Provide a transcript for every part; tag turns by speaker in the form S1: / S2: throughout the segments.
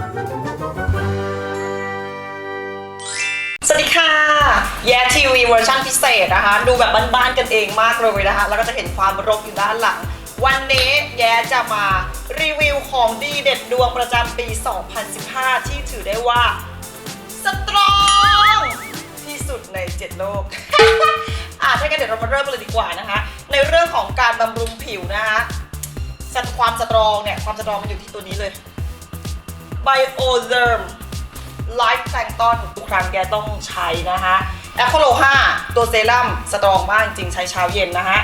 S1: สวัสดีค่ะ แย่ทีวีเวอร์ชันพิเศษนะคะ ดูแบบบ้านๆกันเองมากเลยนะคะ แล้วก็จะเห็นความรกอยู่ด้านหลัง วันนี้แย่จะมารีวิวของดีเด็ดดวงประจำปี 2015 ที่ถือได้ว่าสตรองที่สุดใน 7 โลก อะถ้างั้นเดี๋ยวเรามาเริ่มกันเลยดีกว่านะคะ ในเรื่องของการบำรุงผิวนะคะสัดความสตรองเนี่ย ความสตรองมันอยู่ที่ตัวนี้เลย Biotherm Life Plankton ทุกครั้งแกต้องใช้นะคะแอคโคโล5ตัวเซรั่มสตรองมากจริงใช้เช้าเย็นนะคะ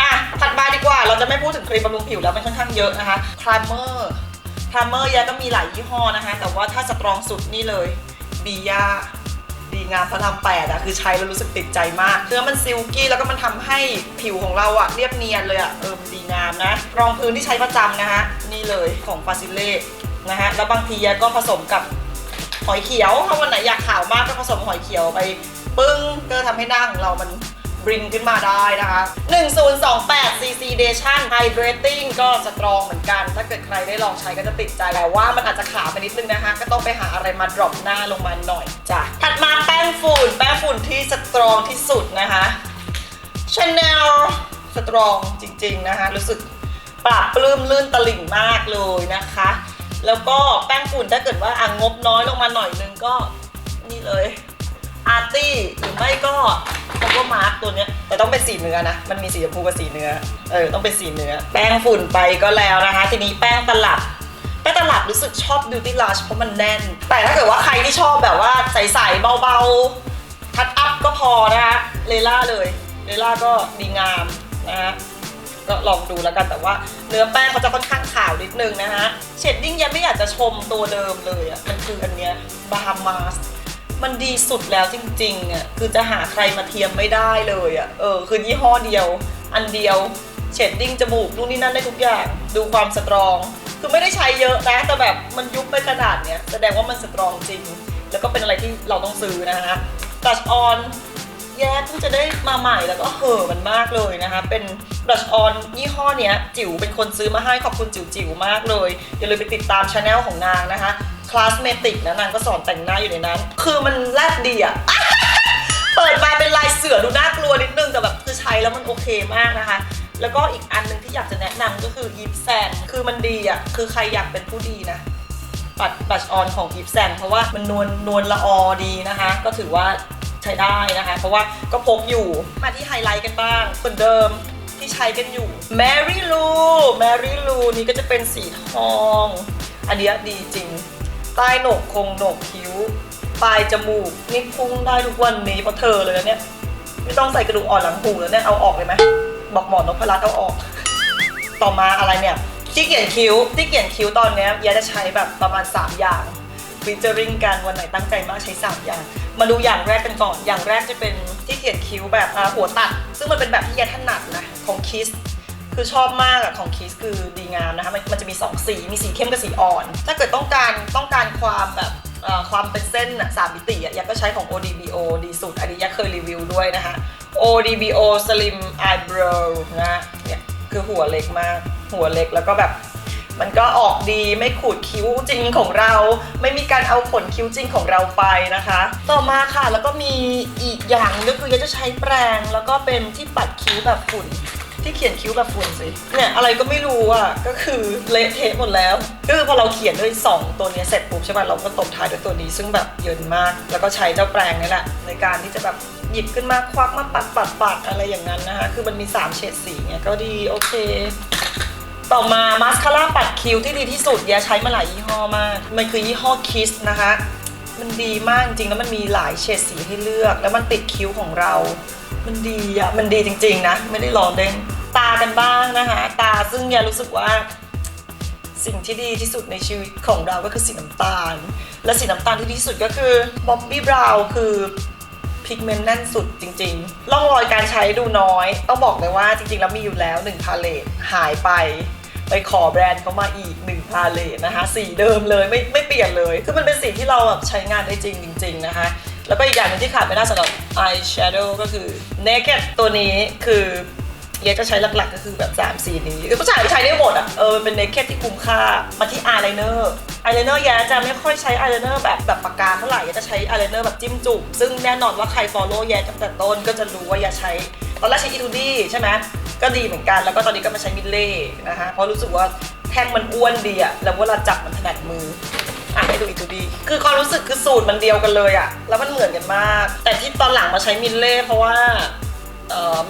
S1: อะถัดมาดีกว่าเราจะไม่พูดถึงครีมบำรุงผิวแล้วมันค่อนข้างเยอะนะคะพร i เมอร์พร i เมอร์ยาก็มีหลายยี่ห้อนะคะ แต่ว่าถ้าสตรองสุดนี่เลยบียาดีงามพระรามแปดอะคือใช้แล้วรู้สึกติดใจมากเนื้อมันซิลกี้แล้วก็มันทำให้ผิวของเราอะเรียบเนียนเลยอะเออมันดีงามนะ รองพื้นที่ใช้ประจำนะคะ นี่เลยของฟาซิเล่ นะฮะแล้วบางทีก็ผสมกับหอยเขียวถ้าวันไหนอยากขาวมากก็ผสมหอยเขียวไปปึ้งก็ทำให้หน้าของเรามันบริงขึ้นมาได้นะคะ 1028 cc Dation Hydrating ก็สตรองเหมือนกัน ถ้าเกิดใครได้ลองใช้ก็จะติดใจแต่ว่ามันอาจจะขาวไปนิดนึงนะคะ ก็ต้องไปหาอะไรมาดรอปหน้าลงมาหน่อยจ้ะ ถัดมาแป้งฝุ่น แป้งฝุ่นที่สตรองที่สุดนะคะ Chanel สตรองจริง ๆ นะคะ รู้สึกปราบปลื้มลื่นตลิ่งมากเลยนะคะ แล้วก็แป้งฝุ่นถ้าเกิดว่าอ่างงบน้อยลงมาหน่อยนึงก็นี่เลย อาร์ตี้หรือไม่ก็โกโก้มาร์กตัวเนี้ยแต่ต้องเป็นสีเนื้อนะ มันมีสีชมพูกับสีเนื้อ เออต้องเป็นสีเนื้อ แป้งฝุ่นไปก็แล้วนะคะ ทีนี้แป้งตลับแป้งตลับรู้สึกชอบ Beauty Lush เพราะมันแน่น แต่ถ้าเกิดว่าใครที่ชอบแบบว่าใสๆเบาๆ ทัดอัพก็พอนะคะเลล่าเลยเลล่าก็ดีงามนะฮะ ก็ลองดูแล้วกันแต่ว่าเนื้อแป้งเขาจะค่อนข้างขาวนิดนึงนะฮะเชดดิ้งยังไม่อยากจะชมตัวเดิมเลยอะมันคืออันเนี้ยบาฮามาสมันดีสุดแล้วจริงๆอะคือจะหาใครมาเทียมไม่ได้เลยอะเออคือยี่ห้อเดียว อันเดียวเชดดิ้งจมูกนู่นนี่นั่นได้ทุกอย่าง ดูความสตรอง คือไม่ได้ใช้เยอะนะแต่แบบมันยุบไปขนาดเนี้ยแสดงว่ามันสตรองจริง แล้วก็เป็นอะไรที่เราต้องซื้อนะฮะตัชออน แย่เพิ่งจะได้มาใหม่แล้วก็เห่อะมันมากเลยนะคะ เป็น brush on ยี่ห้อเนี้ย จิ๋วเป็นคนซื้อมาให้ขอบคุณจิ๋วจิ๋วๆมากเลย อย่าลืมไปติดตามช anel ของนางนะคะ Classmatic นะนางก็สอนแต่งหน้าอยู่ในนั้น คือมันแรดดีอะเปิดมาเป็นลายเสือดูน่ากลัวนิดนึงแต่แบบคือใช้แล้วมันโอเคมากนะคะแล้วก็อีกอันหนึงที่อยากจะแนะนำก็คือ Eve Saint คือมันดีอะคือใครอยากเป็นผู้ดีนะ ปัดบัชออนของอีฟแซงเพราะว่ามันนวลนวลละออดีนะคะ ก็ถือว่า ช้ได้นะคะ เพราะว่าก็พกอยู่มาที่ไฮไลท์กันบ้างคนเดิมที่ใช้กันอยู่ Mary Lou Mary Lou นี่ก็จะเป็นสีทอง อันนี้ดีจริง ใต้โหนกคงโหนกคิ้ว ปลายจมูก นี่พุ่งได้ทุกวันนี้เพราะเธอเลยนะเนี่ย ไม่ต้องใส่กระดูกอ่อนหลังหูแล้วเนี่ย เอาออกเลยไหม บอกหมอนพรัตน์เอาออก ต่อมาอะไรเนี่ยที่เขียนคิ้วที่เขียนคิ้วตอนนี้ยยาจะใช้แบบประมาณ 3 อย่างฟิเจอริงกันวันไหนตั้งใจมากใช้ 3 อย่าง มาดูอย่างแรกกันก่อน อย่างแรกจะเป็นที่เขียนคิ้วแบบหัวตัด ซึ่งมันเป็นแบบที่ยาถนัดนะของคิสคือชอบมากอะของคิสคือดีงามนะคะ มันมันจะมี 2 สี มีสีเข้มกับสีอ่อน ถ้าเกิดต้องการต้องการความแบบความเป็นเส้นสามมิติอะยาก็ใช้ของ ODBO ดีสุด อันนี้ยาเคยรีวิวด้วยนะคะ ODBO Slim Eyebrow นะเนี่ยคือหัวเล็กมาก หัวเล็กแล้วก็แบบ มันก็ออกดีไม่ขูดคิ้วจริงของเรา ไม่มีการเอาขนคิ้วจริงของเราไปนะคะ ต่อมาค่ะแล้วก็มีอีกอย่างก็คือจะใช้แปรงแล้วก็เป็นที่ปัดคิ้วแบบฝุ่นที่เขียนคิ้วแบบฝุ่นสิเนี่ยอะไรก็ไม่รู้อะก็คือเละเทะหมดแล้วก็คือพอเราเขียนด้วย 2 ตัวนี้เสร็จปุ๊บใช่ป่ะเราก็ตบท้ายด้วยตัวนี้ซึ่งแบบเยินมาก แล้วก็ใช้เจ้าแปรงนี่แหละในการที่จะแบบหยิบขึ้นมาควักมาปัดปัดปัดอะไรอย่างนั้นนะคะคือมันมีสามเฉดสีเนี่ยก็ดีโอเค ต่อมามาสคาร่าปัดคิ้วที่ดีที่สุดยาใช้มาหลายยี่ห้อมาก มันคือยี่ห้อคิสนะคะมันดีมากจริงแล้วมันมีหลายเฉดสีให้เลือก แล้วมันติดคิ้วของเรา มันดีอะมันดีจริง ๆ นะ ไม่ได้ลองเล่นตากันบ้างนะคะ ตาซึ่งยารู้สึกว่า สิ่งที่ดีที่สุดในชีวิตของเราก็คือสีน้ำตาล และสีน้ำตาลที่ดีที่สุดก็คือบ๊อบบี้บราวคือพิกเมนต์แน่นสุดจริงๆร่องรอยการใช้ดูน้อย ต้องบอกเลยว่าจริงๆแล้วมีอยู่แล้ว1พาเลตหายไป ไปขอแบรนด์เขามาอีก1พาเลตนะคะสีเดิมเลยไม่ไม่เปลี่ยนเลย คือมันเป็นสีที่เราแบบใช้งานได้จริงจริง ๆ นะคะ แล้วก็อีกอย่างหนึงที่ขาดไม่ได้สำหรับ eye shadow ก็คือ naked ตัวนี้คือเยจะใช้หลักๆก็คือแบบ3สีนี้คือผู้ชายใช้ได้หมดอะเออเป็นเนคเคที่คุ้มค่ามาที่อายไลเนอร์อายไลเนอร์แยจะไม่ค่อยใช้อายไลเนอร์แบบแบบปากกาเท่าไหร่แยจะใช้อายไลเนอร์แบบจิ้มจุ่มซึ่งแน่นอนว่าใคร follow แยตั้งแต่ต้นก็จะรู้ว่าแยใช้ ตอนแรกใช้อีทูดี้ใช่ไหม ก็ดีเหมือนกันแล้วก็ตอนนี้ก็มาใช้มิลเล่นะคะเพราะรู้สึกว่าแท่งมันอ้วนดีอะแล้วเวลาจับมันถนัดมืออะให้ดูอีกดูดี คือความรู้สึกคือสูตรมันเดียวกันเลยอะแล้วมันเหมือนกันมาก แต่ที่ตอนหลังมาใช้มิลเล่เพราะว่า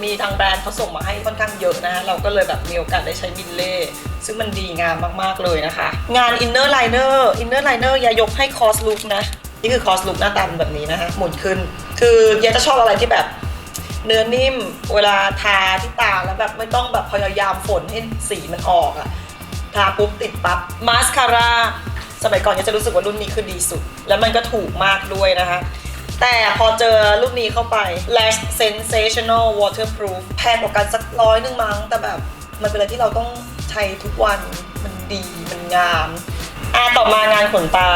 S1: มีทางแบรนด์เขาส่งมาให้ค่อนข้างเยอะนะ เราก็เลยแบบมีโอกาสได้ใช้มิลเล่ซึ่งมันดีงามมากๆเลยนะคะ งานอินเนอร์ไลเนอร์อินเนอร์ไลเนอร์ยายกให้คอสลุกนะ นี่คือคอสลุกหน้าตาแบบนี้นะคะหมุนขึ้น คือยายจะชอบอะไรที่แบบ เนื้อนิ่มเวลาทาที่ตาแล้วแบบไม่ต้องแบบพยายามฝนให้สีมันออกอะทาปุ๊บติดปั๊บมาสคาร่าสมัยก่อนเนี่ยจะรู้สึกว่ารุ่นนี้คือดีสุด แล้วมันก็ถูกมากด้วยนะคะ แต่พอเจอรุ่นนี้เข้าไป Lash Sensational Waterproof แพงกว่ากันสักร้อยหนึงมั้ง แต่แบบมันเป็นอะไรที่เราต้องใช้ทุกวันมันดีมันงามอะต่อมางานขนตา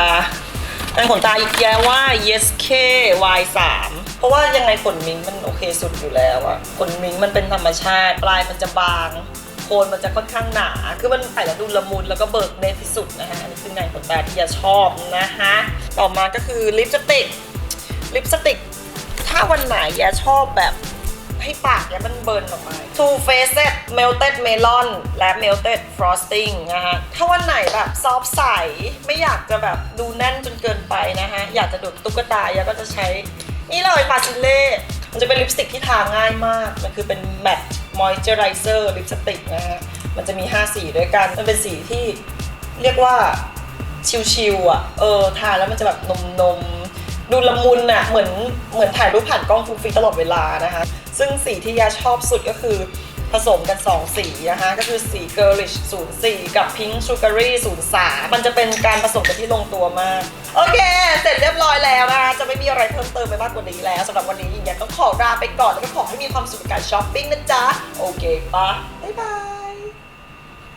S1: งานขนตาอีกแยว่า YesK Y3 เพราะว่ายังไงขนมิงมันโอเคสุดอยู่แล้วอะขนมิงมันเป็นธรรมชาติปลายมันจะบางโคนมันจะค่อนข้างหนา คือมันใส่แล้วดูละมุนแล้วก็เบิกเนตที่สุดนะคะอันนี้คืองานขนตาที่ยาชอบนะคะต่อมาก็คือลิปสติกลิปสติกถ้าวันไหนยาชอบแบบให้ปากเนี่ยมันเบิร์นออกมา Too Faced Melted Melon และ Melted Frosting นะฮะ ถ้าวันไหนแบบซอฟใส ไม่อยากจะแบบดูแน่นจนเกินไปนะฮะ อยากจะดูดตุ๊กตายาก็จะใช้ นี่เลยฟาซิเล่มันจะเป็นลิปสติกที่ทาง่ายมาก มันคือเป็นแมตช์มอยเซอร์ไรเซอร์ลิปสติกนะฮะ มันจะมี 5 สีด้วยกัน มันเป็นสีที่เรียกว่าชิวๆอะ เออ ทาแล้วมันจะแบบนมนมดูละมุนอะ เหมือนเหมือนถ่ายรูปผ่านกล้องฟูฟิตลอดเวลานะคะ ซึ่งสีที่ยาชอบสุดก็คือ ผสมกัน 2 สีนะคะ ก็คือสีเกอร์ลิช04 กับ Pink Sugary 03 มันจะเป็นการผสมกันที่ลงตัวมาก โอเค เสร็จเรียบร้อยแล้วนะคะ จะไม่มีอะไรเพิ่มเติมไปมากกว่านี้แล้วสำหรับวันนี้หญิงอยากต้องขอลาไปก่อนแล้วก็ขอให้มีความสุขกับการช้อปปิ้งนะจ๊ะ โอเคปะบ๊ายบาย